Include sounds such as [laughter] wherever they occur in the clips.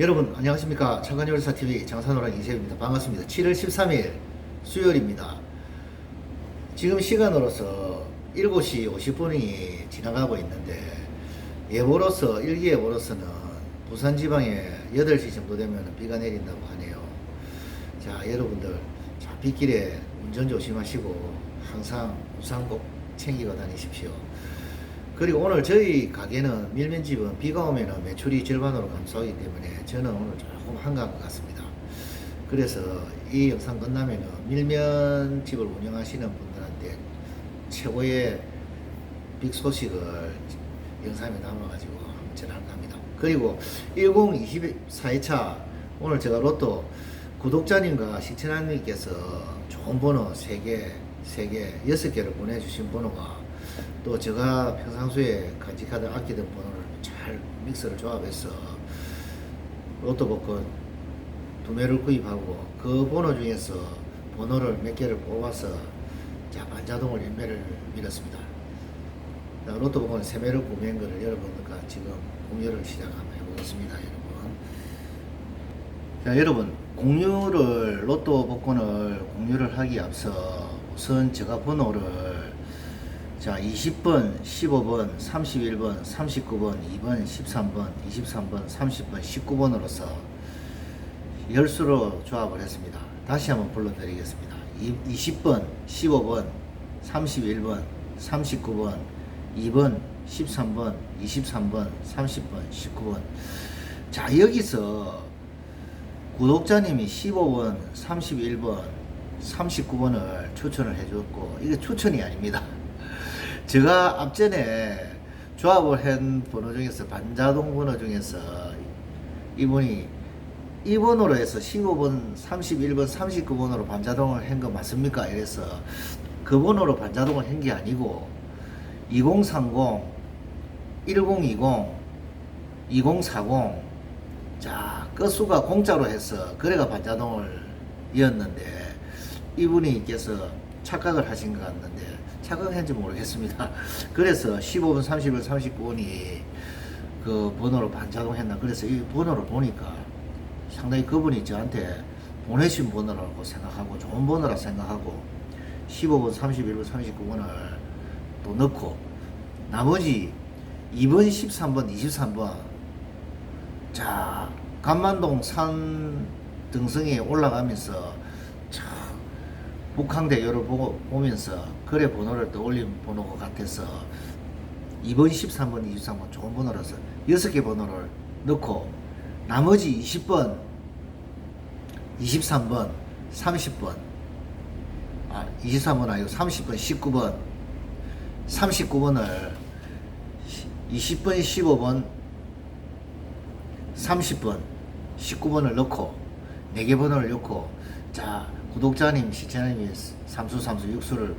여러분 안녕하십니까? 창간요리사TV 장산호랑 이세입니다. 반갑습니다. 7월 13일 수요일입니다. 지금 시간으로서 7시 50분이 지나가고 있는데 예보로서 일기예보로서는 부산 지방에 8시 정도 되면 비가 내린다고 하네요. 자 여러분들 자 빗길에 운전 조심하시고 항상 우산 꼭 챙기고 다니십시오 그리고 오늘 저희 가게는 밀면집은 비가 오면 매출이 절반으로 감소하기 때문에 저는 오늘 조금 한가한 것 같습니다. 그래서 이 영상 끝나면 밀면집을 운영하시는 분들한테 최고의 빅 소식을 영상에 담아가지고 전할까 합니다. 그리고 1024회차 오늘 제가 로또 구독자님과 시청자님께서 좋은 번호 3개, 3개, 6개를 보내주신 번호가 또 제가 평상시에 간직하던 아끼던 번호를 잘 믹서를 조합해서 로또 복권 두 매를 구입하고 그 번호 중에서 번호를 몇 개를 뽑아서 자 반자동을 연매를 밀었습니다. 자, 로또 복권 세 매를 구매한 것을 여러분들과 지금 공유를 시작 한번 해보겠습니다, 여러분. 자, 여러분 공유를 로또 복권을 공유를 하기 앞서 우선 제가 번호를 자, 20번, 15번, 31번, 39번, 2번, 13번, 23번, 30번, 19번으로서 열수로 조합을 했습니다. 다시 한번 불러드리겠습니다. 20번, 15번, 31번, 39번, 2번, 13번, 23번, 30번, 19번. 자, 여기서 구독자님이 15번, 31번, 39번을 추천을 해줬고, 이게 추천이 아닙니다. 제가 앞전에 조합을 한 번호 중에서 반자동 번호 중에서 이분이 2번으로 해서 15번, 31번, 39번으로 반자동을 한 거 맞습니까? 이래서 그 번호로 반자동을 한 게 아니고 2030, 1020, 2040 자, 끝수가 공짜로 해서 그래가 반자동을 이었는데 이분이께서 착각을 하신 것 같는데 착각했는지 모르겠습니다. [laughs] 그래서 15분, 30분, 39분이 그 번호로 반자동 했나. 그래서 이 번호를 보니까 상당히 그분이 저한테 보내신 번호라고 생각하고 좋은 번호라 생각하고 15분, 31분, 39분을 또 넣고 나머지 2번, 13번, 23번 자 간만동 산 등성에 올라가면서 참 북항대교를 보고 보면서 거래 번호를 떠올린 번호가 같아서 2번, 13번, 23번 좋은 번호라서 6개 번호를 넣고 나머지 20번, 23번, 30번 아 23번 아니고 30번, 19번 39번을 20번, 15번 30번, 19번을 넣고 4개 번호를 넣고 자 구독자님, 시청자님이 삼수, 삼수, 육수를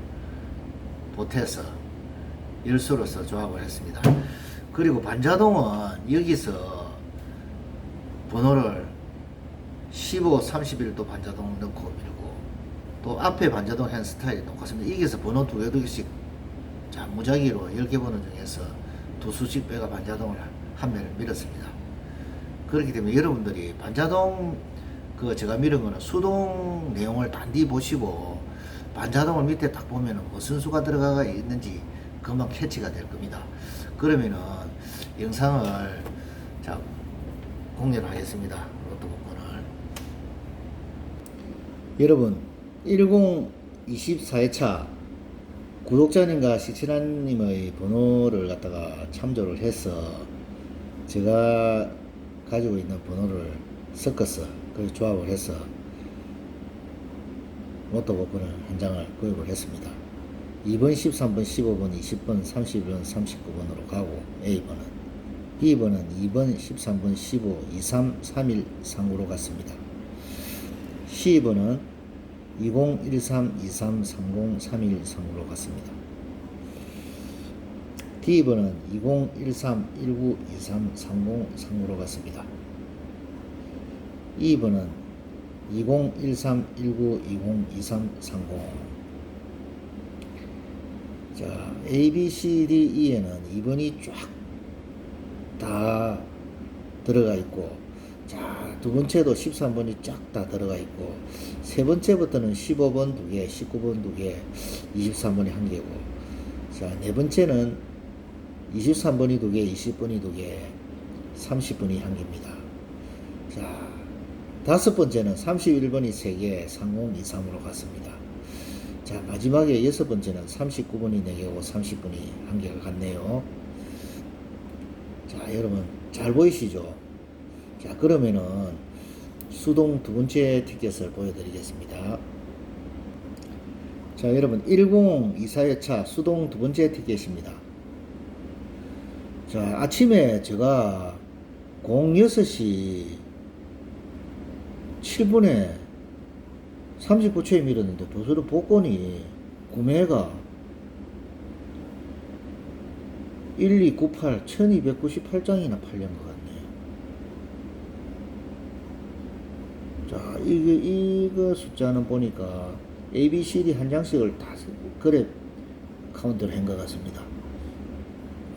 보태서 열수로서 조합을 했습니다. 그리고 반자동은 여기서 번호를 15, 31을 또 반자동 넣고 밀고 또 앞에 반자동 한 스타일이 똑같습니다. 이게서 번호 두 개, 두 개씩 자, 무작위로 10개 번호 중에서 두 수씩 빼가 반자동을 한 매를 밀었습니다. 그렇기 때문에 여러분들이 반자동 그 제가 밀은 거는 수동 내용을 단디 보시고 반자동을 밑에 딱 보면은 무슨 수가 들어가 있는지 금방 캐치가 될 겁니다. 그러면은 영상을 자 공개를 하겠습니다. 로또 복권을 여러분 1024회차 구독자님과 시청자님의 번호를 갖다가 참조를 해서 제가 가지고 있는 번호를 섞었어. 그래서 조합을 해서 로또 복권을 한 장을 구입을 했습니다. 2번, 13번, 15번, 20번, 31번, 39번으로 가고 A번은 B번은 2번, 13번, 15, 23, 31 상으로 갔습니다. C번은 20, 13, 23, 30, 31 상으로 갔습니다. D번은 20, 13, 19, 23, 30 상으로 갔습니다. 2번은 20, 13, 19, 20, 23, 30. 자, A, B, C, D, E에는 2번이 쫙 다 들어가 있고, 자, 두 번째도 13번이 쫙 다 들어가 있고, 세 번째부터는 15번 두 개, 19번 두 개, 23번이 한 개고, 자, 네 번째는 23번이 두 개, 20번이 두 개, 30번이 한 개입니다. 자, 다섯 번째는 31번이 세 개, 3023으로 갔습니다. 자, 마지막에 여섯 번째는 39번이 네 개고, 30번이 한 개가 같네요. 자, 여러분, 잘 보이시죠? 자, 그러면은 수동 두 번째 티켓을 보여드리겠습니다. 자, 여러분, 1024회차 수동 두 번째 티켓입니다. 자, 아침에 제가 06시 7분에 39초에 밀었는데 도서로 복권이 구매가 1298, 1298장이나 팔린 것 같네요. 자, 이게, 이거 숫자는 보니까 A, B, C, D 한 장씩을 다 그래 카운트를 한 것 같습니다.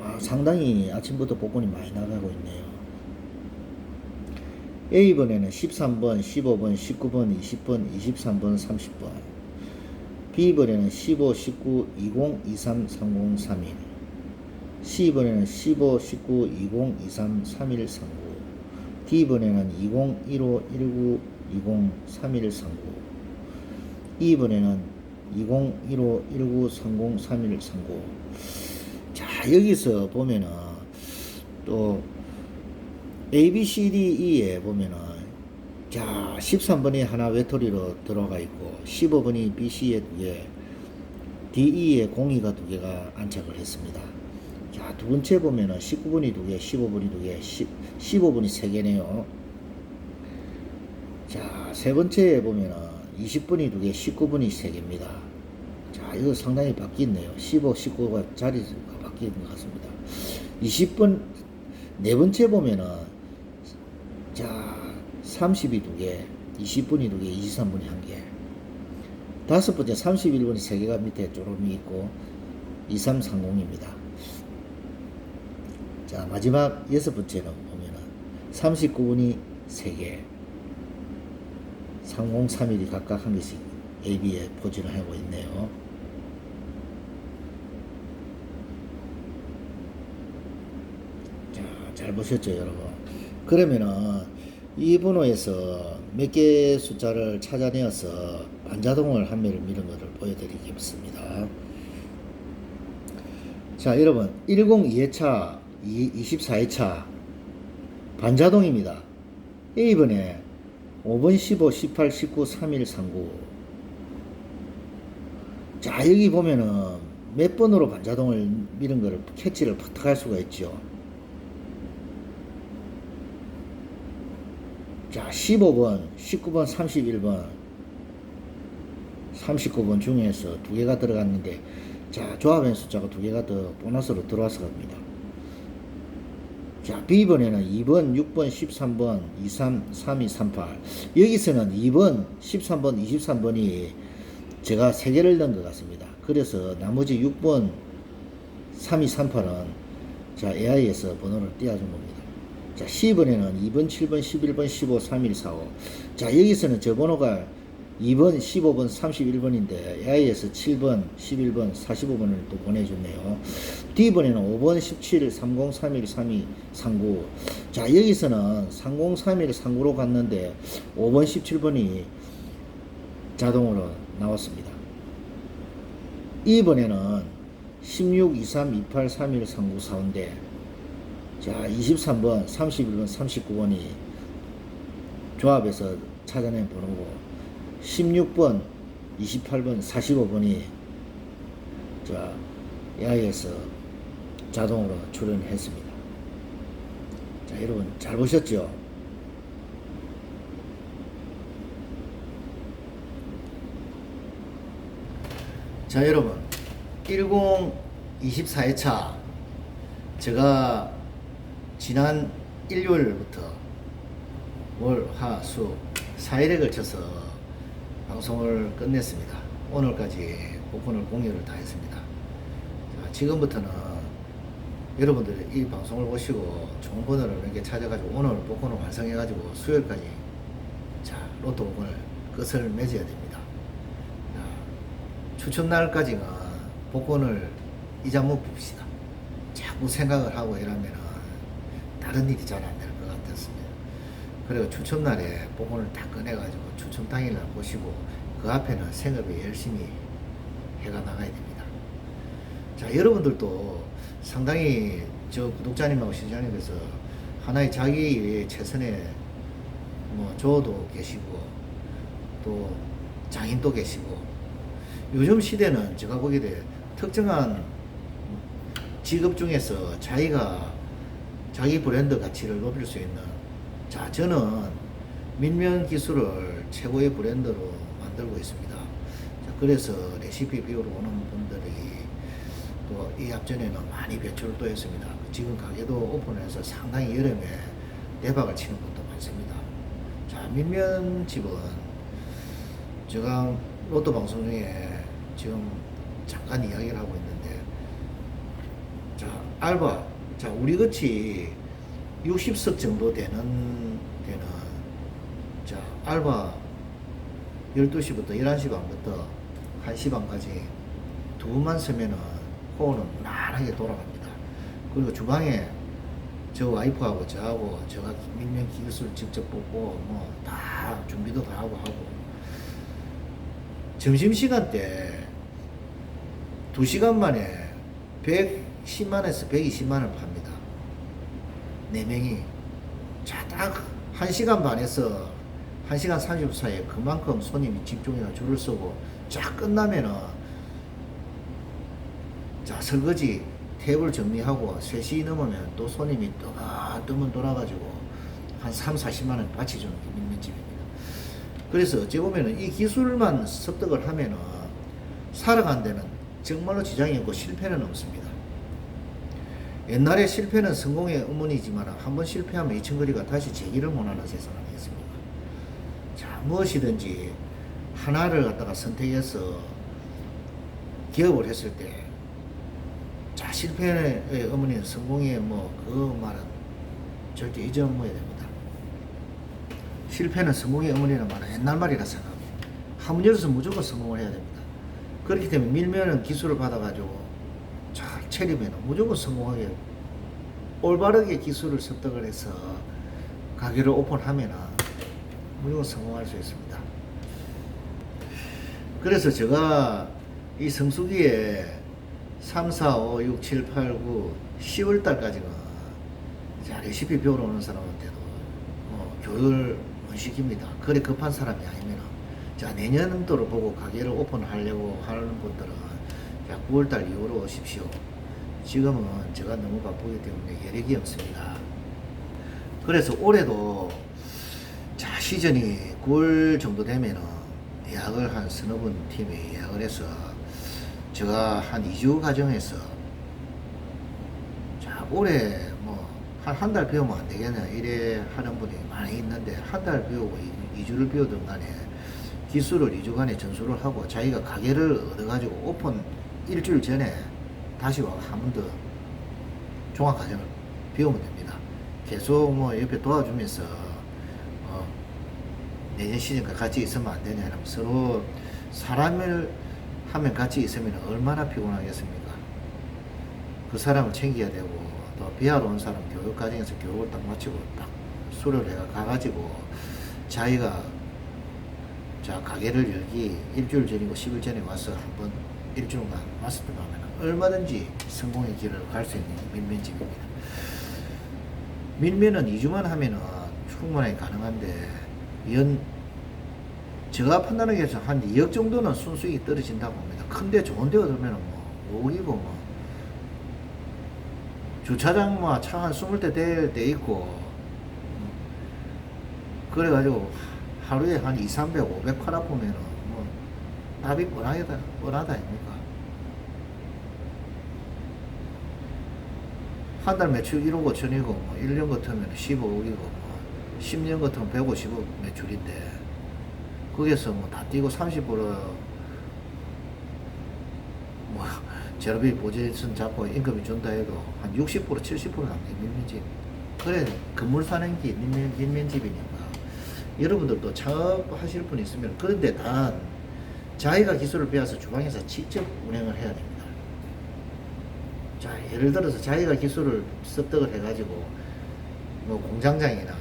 아, 상당히 아침부터 복권이 많이 나가고 있네요. A번에는 13번, 15번, 19번, 20번, 23번, 30번. B번에는 15, 19, 20, 23, 30, 31. C번에는 15, 19, 20, 23, 31, 39. D번에는 20, 15, 19, 20, 31, 39. E번에는 20, 15, 19, 30, 31, 39. 자, 여기서 보면은 또 A, B, C, D, E에 보면은 자, 13번이 하나 외톨이로 들어가 있고 15번이 B, C에 두 개, D, E에 공이가 두 개가 안착을 했습니다. 자, 두 번째 보면은 19번이 두 개, 15번이 두 개, 10, 15번이 세 개네요. 자, 세 번째에 보면은 20번이 두 개, 19번이 세 개입니다. 자, 이거 상당히 바뀌었네요. 15, 19가 자리가 바뀐 것 같습니다. 20번, 네 번째 보면은, 자, 30이 두 개, 20분이 두 개, 23분이 한 개. 다섯 번째 31번이 세 개가 밑에 쪼름이 있고, 2330입니다. 자, 마지막 여섯 번째는 보면은, 39분이 세 개, 3031이 각각 한 개씩 AB에 포진을 하고 있네요. 자, 잘 보셨죠, 여러분? 그러면은 이 번호에서 몇개 숫자를 찾아내어서 반자동을 한 매를 미는 것을 보여드리겠습니다. 자, 여러분, 102회차, 24회차 반자동입니다. A번에 5번, 15, 18, 19, 31, 39. 자, 여기 보면은 몇 번으로 반자동을 미는 거를 캐치를 퍼득할 수가 있죠. 자, 15번, 19번, 31번, 39번 중에서 두 개가 들어갔는데, 자, 조합의 숫자가 두 개가 더 보너스로 들어와서 갑니다. 자, B번에는 2번, 6번, 13번, 23, 32, 38. 여기서는 2번, 13번, 23번이 제가 세 개를 넣은 것 같습니다. 그래서 나머지 6번, 32, 38은 자, AI에서 번호를 띄워준 겁니다. 자, C번에는 2번, 7번, 11번, 15, 31, 45. 자, 여기서는 저 번호가 2번, 15번, 31번인데 AI에서 7번, 11번, 45번을 또 보내줬네요. D번에는 5번, 17, 30, 31, 32, 39. 자, 여기서는 30, 31, 39로 갔는데 5번, 17번이 자동으로 나왔습니다. 2번에는 16, 23, 28, 31, 39, 4인데 자, 23번, 31번, 39번이 조합에서 찾아낸 번호고 16번, 28번, 45번이 자, 야에서 자동으로 출연했습니다. 자, 여러분 잘 보셨죠? 자, 여러분 1024회차 제가 지난 일요일부터 월, 화, 수 4일에 걸쳐서 방송을 끝냈습니다. 오늘까지 복권을 공유를 다 했습니다. 자, 지금부터는 여러분들 이 방송을 보시고 좋은 번호를 몇 개 찾아가지고 오늘 복권을 완성해가지고 수요일까지 자 로또 복권을 끝을 맺어야 됩니다. 자, 추첨 날까지는 복권을 이자 못 봅시다. 자꾸 생각을 하고 이러면은 다른 일이 잘안 되는 것 같았습니다. 그리고 추첨 날에 복권을 다 꺼내가지고 추첨 당일날 보시고 그 앞에는 생업에 열심히 해가 나가야 됩니다. 자, 여러분들도 상당히 저 구독자님하고 시청자님께서 하나의 자기 최선의 뭐 조도 계시고 또 장인도 계시고 요즘 시대는 제가 보기에 특정한 직업 중에서 자기가 자기 브랜드 가치를 높일 수 있는 자 저는 민면 기술을 최고의 브랜드로 만들고 있습니다. 자, 그래서 레시피 비우러 오는 분들이 또 이 앞전에는 많이 배출을 또 했습니다. 지금 가게도 오픈해서 상당히 여름에 대박을 치는 분도 많습니다. 자 민면집은 제가 로또 방송 중에 지금 잠깐 이야기를 하고 있는데 자, 알바. 자, 우리 같이 60석 정도 되는, 되는, 자, 알바 12시부터 11시 반부터 1시 반까지 두 분만 쓰면은 호흡은 무난하게 돌아갑니다. 그리고 주방에 저 와이프하고 저하고 제가 민면 기술 직접 뽑고 뭐 다 준비도 다 하고 하고 점심시간 때 2시간 만에 110만에서 120만을 팝니다. 4명이. 자, 딱 1시간 반에서 1시간 30분 사이에 그만큼 손님이 집중해서 줄을 서고 쫙 끝나면은 자, 설거지 테이블 정리하고 3시 넘으면 또 손님이 또가 뜨면 돌아가지고 한 3, 40만 원 바치 주는 게 민면집입니다. 그래서 어찌 보면은 이 기술만 습득을 하면은 살아간 데는 정말로 지장이 없고 실패는 없습니다. 옛날에 실패는 성공의 어머니지만 한 번 실패하면 이천거리가 다시 재기를 못하는 세상 아니겠습니까? 자, 무엇이든지 하나를 갖다가 선택해서 기업을 했을 때, 자, 실패의 어머니는 성공의 뭐, 그 말은 절대 잊어먹어야 됩니다. 실패는 성공의 어머니라는 말은 옛날 말이라 생각합니다. 열어서 무조건 성공을 해야 됩니다. 그렇기 때문에 밀면은 기술을 받아가지고 잘 체리면 무조건 성공하게 올바르게 기술을 습득을 해서 가게를 오픈하면은 무조건 성공할 수 있습니다. 그래서 제가 이 성수기에 3, 4, 5, 6, 7, 8, 9, 10월 달까지는 자, 레시피 배우러 오는 사람한테도 뭐 교육을 못 시킵니다. 그래 급한 사람이 아니면 자, 내년도를 보고 가게를 오픈하려고 하는 분들은 자, 9월달 이후로 오십시오. 지금은 제가 너무 바쁘기 때문에 여력이 없습니다. 그래서 올해도 자, 시즌이 9월 정도 되면은 예약을 한 서너 분 팀이 예약을 해서 제가 한 2주 과정에서 자, 올해 뭐한 한달 비우면 안 되겠냐 이래 하는 분이 많이 있는데 한달 비우고 2주를 비우든 간에 기술을 2주간에 전수를 하고 자기가 가게를 얻어가지고 오픈 일주일 전에 다시 와서 한 번 더 종합 과정을 비우면 됩니다. 계속 뭐 옆에 도와주면서 어, 내년 시즌과 같이 있으면 안 되냐 이러면 서로 사람을 하면 같이 있으면 얼마나 피곤하겠습니까? 그 사람을 챙겨야 되고 또 비하러 온 사람 교육 과정에서 교육을 딱 마치고 딱 수료를 해가 가가지고 자기가 자 가게를 열기 일주일 전이고 10일 전에 와서 한번 일주일간 마스터 가면 얼마든지 성공의 길을 갈 수 있는 밀면집입니다. 밀면은 2주만 하면은 충분하게 가능한데 연 제가 판단하기에서 한 2억 정도는 순수익이 떨어진다고 봅니다. 큰데 좋은 데 얻으면 뭐 5억이고 뭐 주차장 뭐차한 20대 될 때 있고 음. 그래가지고 하루에 한 2, 300, 500 팔아 보면은 뭐 답이 뻔하다, 뻔하다 아닙니까? 한 달 매출 1억 5천이고 뭐 1년 같으면 15억이고 뭐 10년 같으면 150억 매출인데 거기서 뭐 다 뛰고 30%뭐 재료비 보조선 잡고 임금이 준다 해도 한 60% 70% 남는 민민집 그래 건물 사는 게 민민, 민민집이니까 여러분들도 창업하실 분 있으면 그런데 단 자기가 기술을 배워서 주방에서 직접 운영을 해야 됩니다. 자 예를 들어서 자기가 기술을 습득을 해가지고 뭐 공장장이나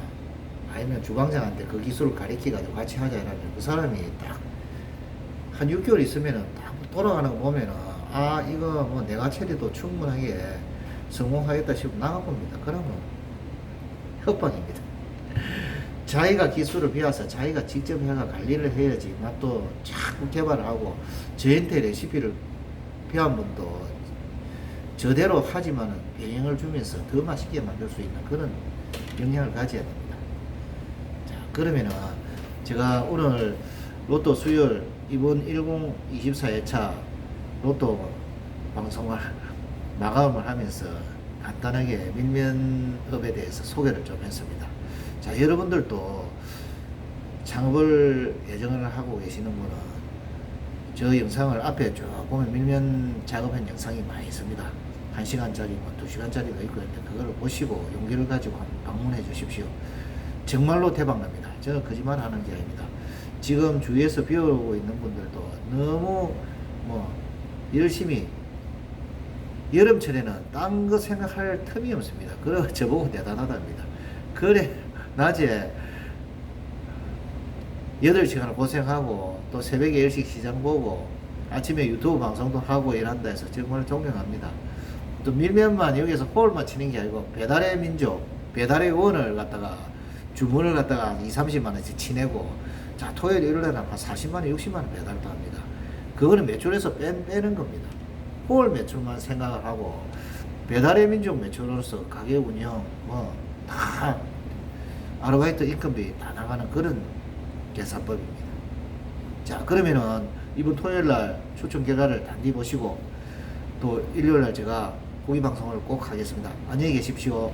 아니면 주방장한테 그 기술을 가르치가지고 같이 하자 이러면 그 사람이 딱 한 6개월 있으면은 딱 돌아가는 거 보면은 아 이거 뭐 내가 처리도 충분하게 성공하겠다 싶으면 나가봅니다. 그러면 협박입니다. [laughs] 자기가 기술을 배워서 자기가 직접 해가 관리를 해야지 맛도 자꾸 개발을 하고 저한테 레시피를 배운 분도 저대로 하지만은 병행을 주면서 더 맛있게 만들 수 있는 그런 역량을 가져야 됩니다. 자, 그러면은 제가 오늘 로또 수요일 이번 1024 회차 로또 방송을 [laughs] 마감을 하면서 간단하게 밀면업에 대해서 소개를 좀 했습니다. 자, 여러분들도 창업을 예정을 하고 계시는 분은 저 영상을 앞에 쭉 보면 밀면 작업한 영상이 많이 있습니다. 한 시간짜리, 뭐두 시간짜리가 있고 있는데 보시고 용기를 가지고 방문해 주십시오. 정말로 대박 납니다. 저는 거짓말 하는 게 아닙니다. 지금 주위에서 배우고 있는 분들도 너무 뭐 열심히 여름철에는 딴 거 생각할 틈이 없습니다. 그래 저보고 대단하답니다. 그래 낮에 8시간을 고생하고 또 새벽에 10시 시장 보고 아침에 유튜브 방송도 하고 일한다 해서 정말 존경합니다. 또 밀면만 여기서 홀만 치는 게 아니고 배달의 민족, 배달의 원을 갖다가 주문을 갖다가 2, 30만 원씩 치내고 자 토요일 일요일에는 한 40만 원, 60만 원 배달도 합니다. 그거는 매출에서 빼, 빼는 겁니다. 홀 매출만 생각을 하고 배달의 민족 매출로서 가게 운영 뭐 다 아르바이트 인건비 다 나가는 그런 계산법입니다. 자 그러면은 이번 토요일 날 추천 결과를 단디 보시고 또 일요일 날 제가 고기 방송을 꼭 하겠습니다. 안녕히 계십시오.